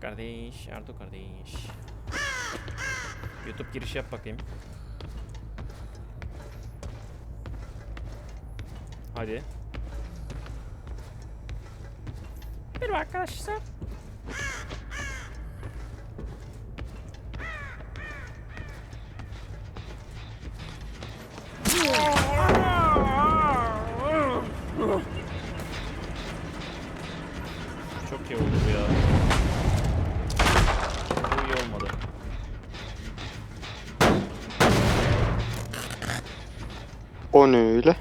kardeş, Ardo kardeş. YouTube giriş yap bakayım. Hadi. Merhaba arkadaşlar. O ne öyle?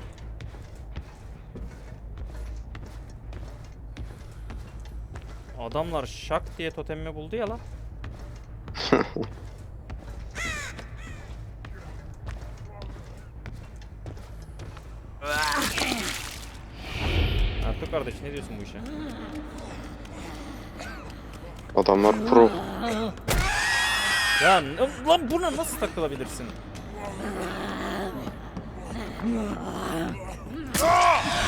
Adamlar şak diye totemimi buldu ya lan. Ertuğ kardeş ne diyorsun bu işe? Adamlar pro. Ya lan buna nasıl takılabilirsin? А!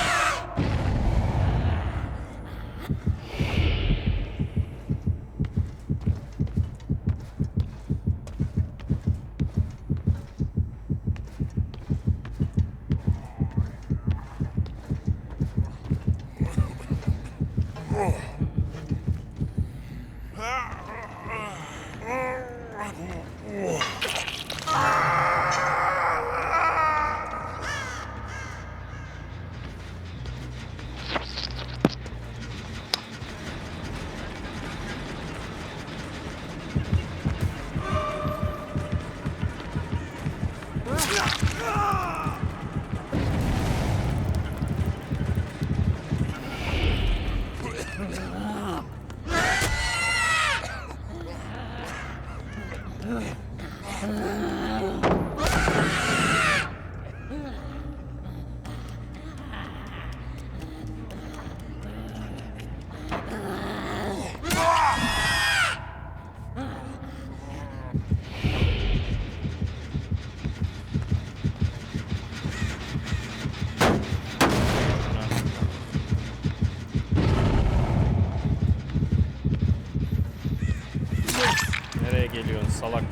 Salak?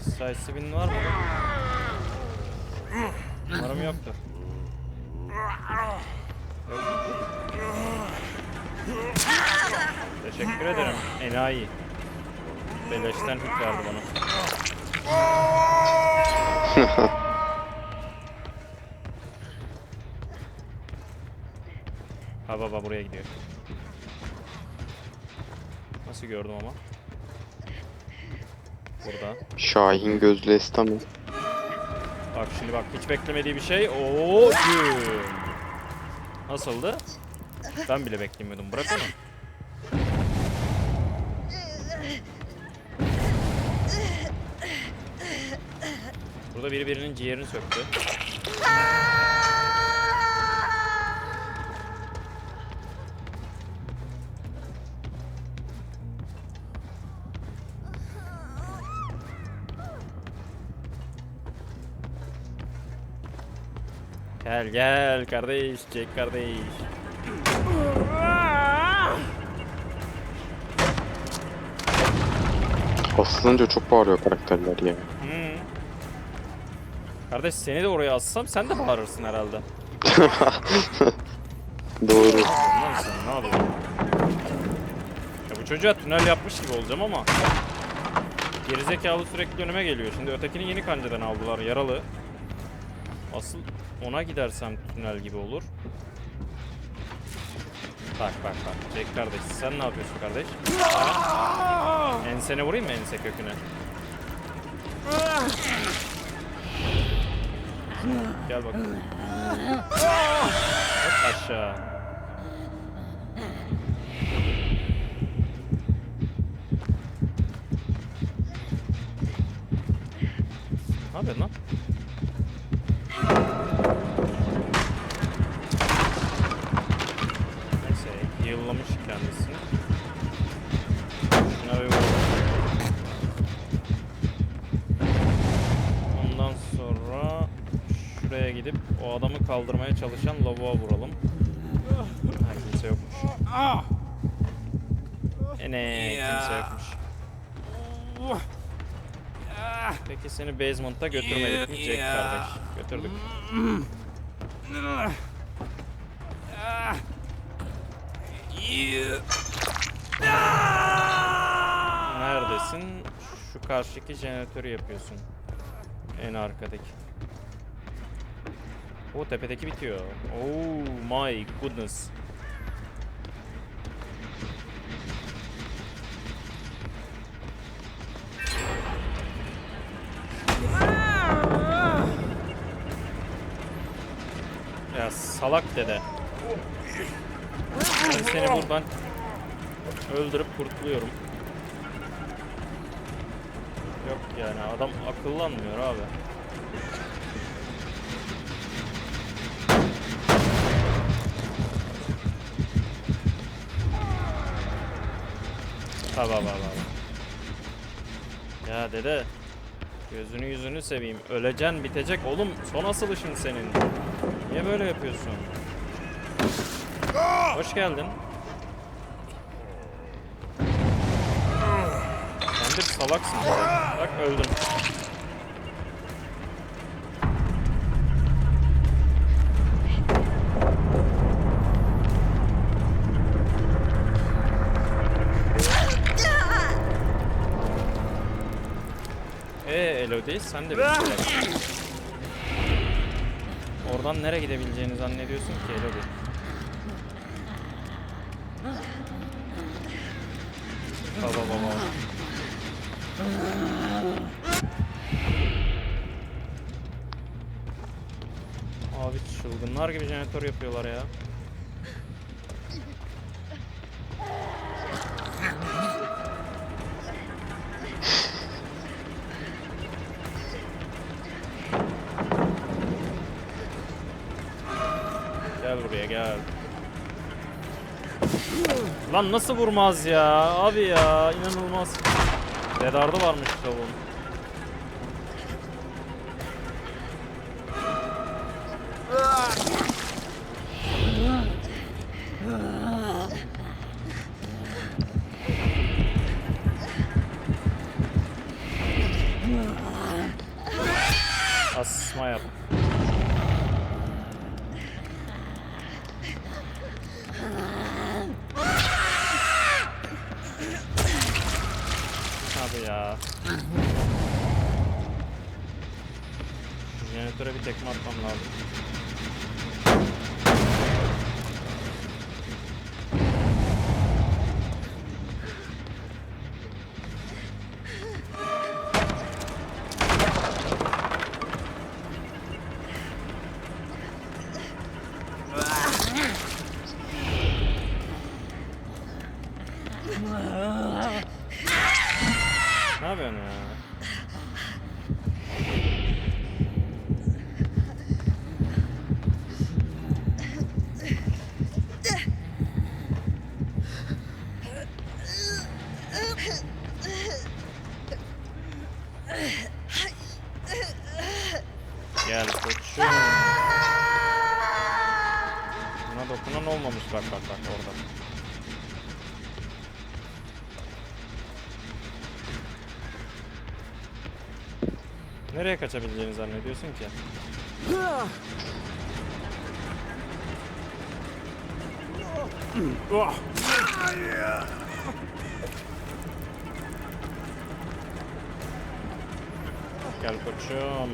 Sideswing var mı? Umarım yoktur. Teşekkür ederim. Enayi. Beleşten hit verdi bana. Ha baba buraya gidiyor. Nasıl gördüm ama? Burada. Şahin gözlü estamı. Bak şimdi bak hiç beklemediği bir şey. Oo güm. Nasıldı? Ben bile beklemiyordum. Bırak onu. Burada biri birinin ciğerini söktü. Gel gel kardeş, Jack kardeş. Asılınca çok bağırıyor karakterler ya. Hmm. Kardeş seni de oraya assam sen de bağırırsın herhalde. Doğru. Sen ne yapıyorsun? Ya bu çocuğa tünel yapmış gibi olacağım ama Gerizekalı sürekli önüme geliyor. Şimdi ötekini yeni kancadan aldılar yaralı. Asıl ona gidersem tünel gibi olur. Bak bak bak. Jack kardeş sen ne yapıyorsun kardeş? Ha? Ensene vurayım mı ense köküne? Gel bak. Hop aşağı. Ne yapıyorsun lan? Kaldırmaya çalışan lavuğa vuralım. Ha kimse yokmuş. Ene kimse yokmuş. Peki seni basement'a götürmedik mi Jack kardeş? Götürdük. Neredesin? Şu karşıki jeneratörü yapıyorsun. En arkadaki. O tepedeki bitiyor. Oh my goodness. Ya salak dede. Ben seni buradan öldürüp kurtuluyorum. Yok yani adam akıllanmıyor abi. Ha baba baba. Ya dede. Gözünü yüzünü seveyim. Öleceksin bitecek oğlum. Son asılışın senin. Niye böyle yapıyorsun? Hoş geldin. Sen bir salaksın. Bak öldüm. Elodie sen de yap. Oradan nereye gidebileceğini zannediyorsun ki Elodie? Baba baba. Abi çılgınlar gibi jeneratör yapıyorlar ya. Lan nasıl vurmaz ya? Abi ya inanılmaz. Redarda varmış tavuğun. Asma yap. Hadi ya. Jeneratöre bir tekme atmam Gel koçum. Buna dokunan olmamış bak bak bak orada. Nereye kaçabileceğini zannediyorsun ki? Gel koçum.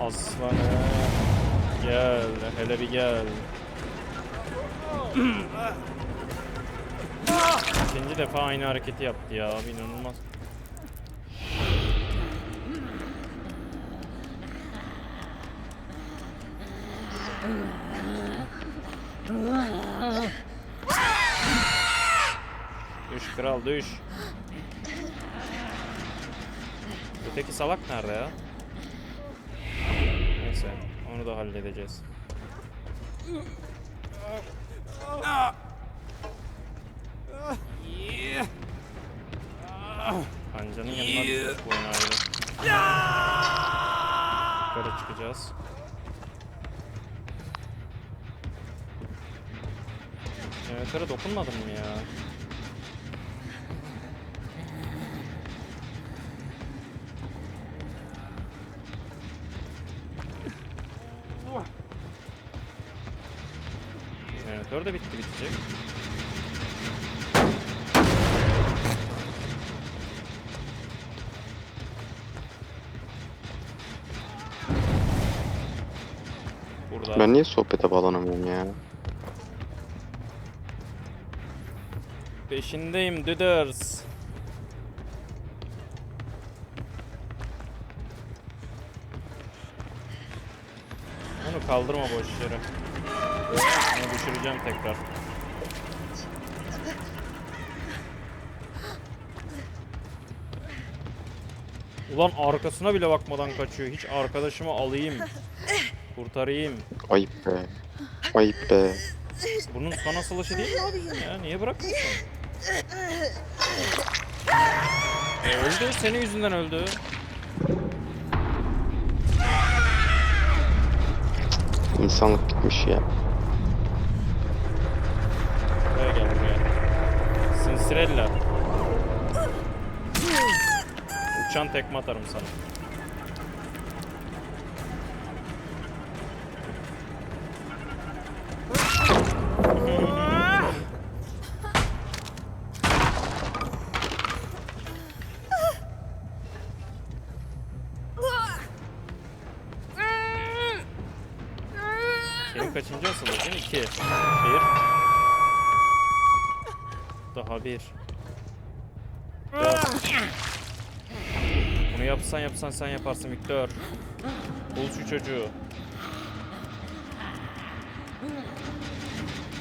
Aslanım. Gel. Hele bir gel. İkinci defa aynı hareketi yaptı ya. Abi inanılmaz. Düş kral düş. Öteki salak nerede ya? Neyse onu da halledeceğiz. Kancanın yanına düştük bu oyun ayrı. yapacağız? Jeneratöre dokunmadım mı ya? De bitti bitecek. Burada. Ben niye sohbete bağlanamıyorum ya? Peşindeyim Düders. Onu kaldırma boş yere. Onu düşüreceğim tekrar. Ulan arkasına bile bakmadan kaçıyor. Hiç arkadaşımı alayım. Kurtarayım. Ayıp be. Ayıp be. Bunun son asılışı değil mi abi ya? Niye bırakmıyorsun? E, öldü. Senin yüzünden öldü. İnsanlık bitmiş ya. Buraya gel buraya. Sinsirella. Uçan tekme atarım sana. Senin kaçıncı asılırdın? İki. Bir. Daha bir. Dört. Bunu yapsan yapsan sen yaparsın Victor. Bul şu çocuğu.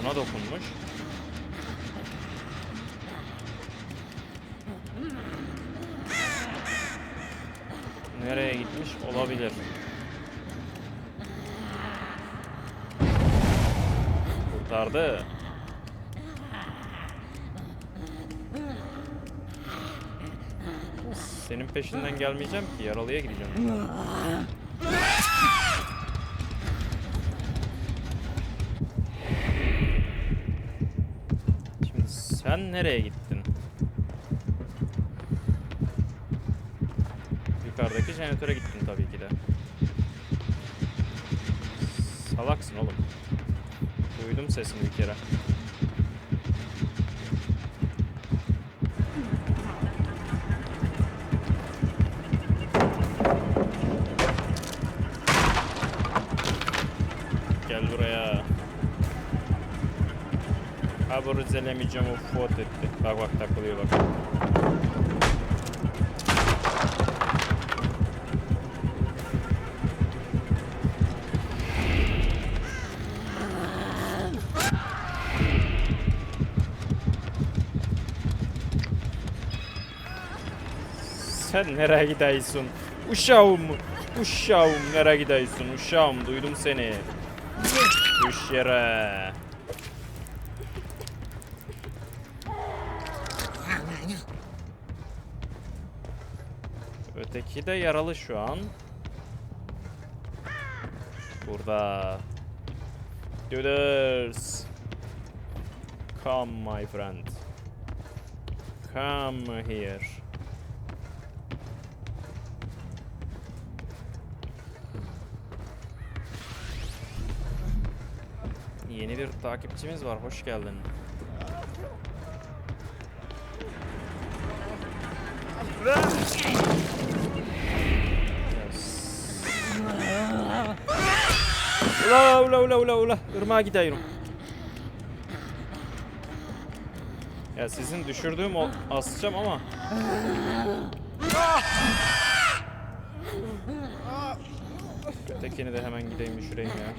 Buna dokunmuş. Nereye gitmiş olabilir. Kurtardı. Senin peşinden gelmeyeceğim ki yaralıya gideceğim. Şimdi sen nereye gittin? Yukarıdaki jeneratöre gittin tabii ki de. Salaksın oğlum. Duydum sesini bir kere. Kaborizelemeyeceğim o fot etti. Bak bak takılıyor bak. Sen nereye gidiyorsun? Uşağım, uşağım nereye gidiyorsun? Uşağım duydum seni. Düş yere. Öteki de yaralı şu an. Burada. Duders. Come my friend. Come here. Yeni bir takipçimiz var. Hoş geldin. Ula ula ula ula ula. Irmağa gidiyorum. Ya sizin düşürdüğüm o asacağım ama. Ötekini de hemen gideyim düşüreyim ya.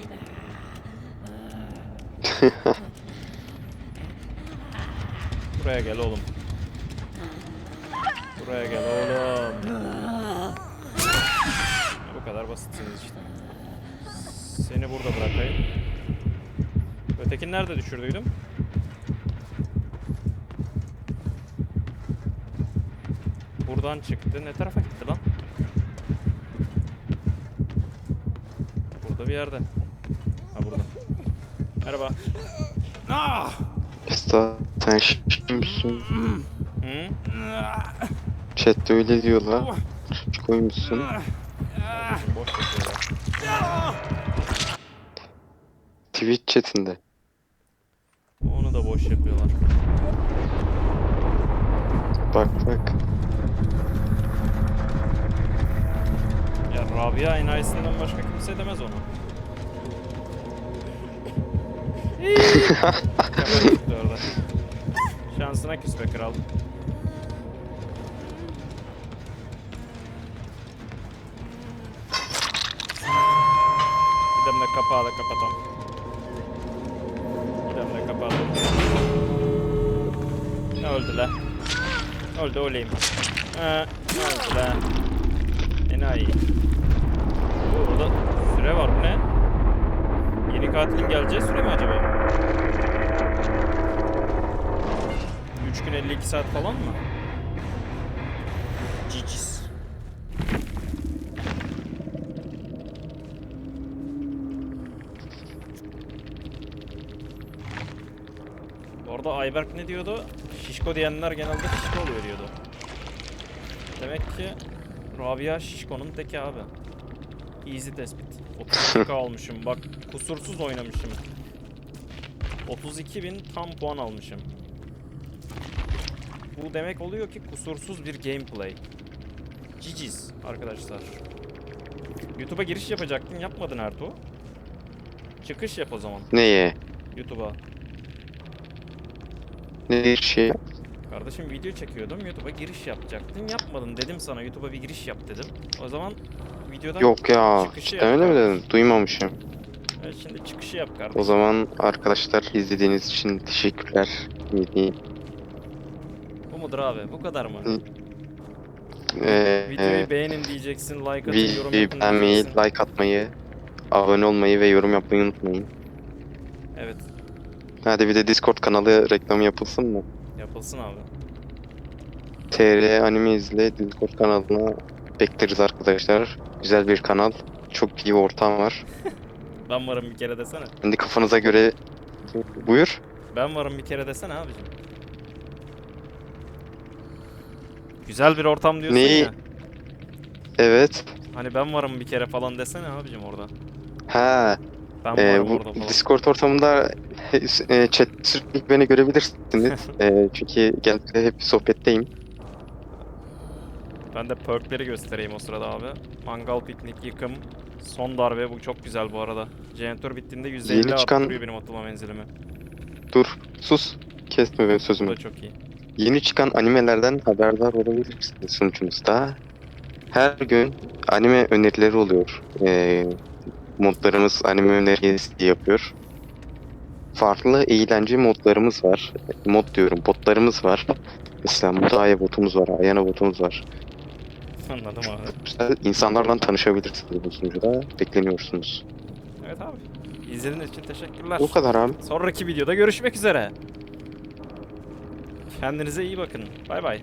Buraya gel oğlum. Buraya gel oğlum. Bu kadar basitsiniz işte. Seni burada bırakayım. Ötekini nerede düşürdüydüm? Buradan çıktı. Ne tarafa gitti lan? bir yerde. Ha burada. Merhaba. Ah! Sen şişkin misin? Hı? Chat'te öyle diyorlar. Çocuk koymuşsun. Twitch chatinde. Onu da boş yapıyorlar. Bak bak. Ya Rabia enayisinden başka kimse demez orada. Şansına küs be kral. Gidelim de kapağı da kapatalım. Öldü la? Öldü öleyim. Ee, öldü la? Enayi. Burada süre var bu ne? Yeni katilin geleceği süre mi acaba? 3 gün 52 saat falan mı? Bu arada Ayberk ne diyordu? Şişko diyenler genelde şişko oluyor diyordu. Demek ki Rabia Şişko'nun teki abi. Easy tespit. 32k almışım. Bak kusursuz oynamışım. 32.000 tam puan almışım. Bu demek oluyor ki kusursuz bir gameplay. GG's arkadaşlar. YouTube'a giriş yapacaktın yapmadın Ertuğ. Çıkış yap o zaman Neye? YouTube'a. Ne şey? Kardeşim video çekiyordum YouTube'a giriş yapacaktın yapmadın dedim sana YouTube'a bir giriş yap dedim. O zaman videodan Yok ya. Çıkışı yap öyle mi dedin? Duymamışım. Evet, şimdi çıkışı yap kardeşim. O zaman arkadaşlar izlediğiniz için teşekkürler. Diyeyim? Bu mudur abi? Bu kadar mı? Hı. Ee, Videoyu beğenin diyeceksin, like atın, yorum yapın beğenmeyi, diyeceksin. like atmayı, abone olmayı ve yorum yapmayı unutmayın. Evet, Hadi bir de Discord kanalı reklamı yapılsın mı? yapılsın abi. TR Anime izle Discord kanalına bekleriz arkadaşlar. Güzel bir kanal. Çok iyi ortam var. Ben varım bir kere desene. Kendi kafanıza göre buyur. Ben varım bir kere desene abicim. Güzel bir ortam diyorsun Neyi? ya. Evet. Hani ben varım bir kere falan desene abicim orada. Ha, Ben e, varım bu falan. Discord ortamında e, chat sürekli beni görebilirsiniz. E, çünkü genelde hep sohbetteyim. Ben de perkleri göstereyim o sırada abi. Mangal, piknik, yıkım, son darbe bu çok güzel bu arada. Jeneratör bittiğinde %50 Yeni çıkan- arttırıyor benim atılma menzilimi. Dur, sus. Kesme benim Bu sözümü. da çok iyi. Yeni çıkan animelerden haberdar olabilirsiniz sunucumuzda. Her gün anime önerileri oluyor. Ee, modlarımız anime önerisi yapıyor. Farklı eğlence modlarımız var. Mod diyorum, botlarımız var. Mesela Mutaya botumuz var, Ayana botumuz var. Anladım abi. İnsanlarla tanışabilirsiniz bu sunucuda. Bekleniyorsunuz. Evet abi. İzlediğiniz için teşekkürler. Bu kadar abi. Sonraki videoda görüşmek üzere. Kendinize iyi bakın. Bay bay.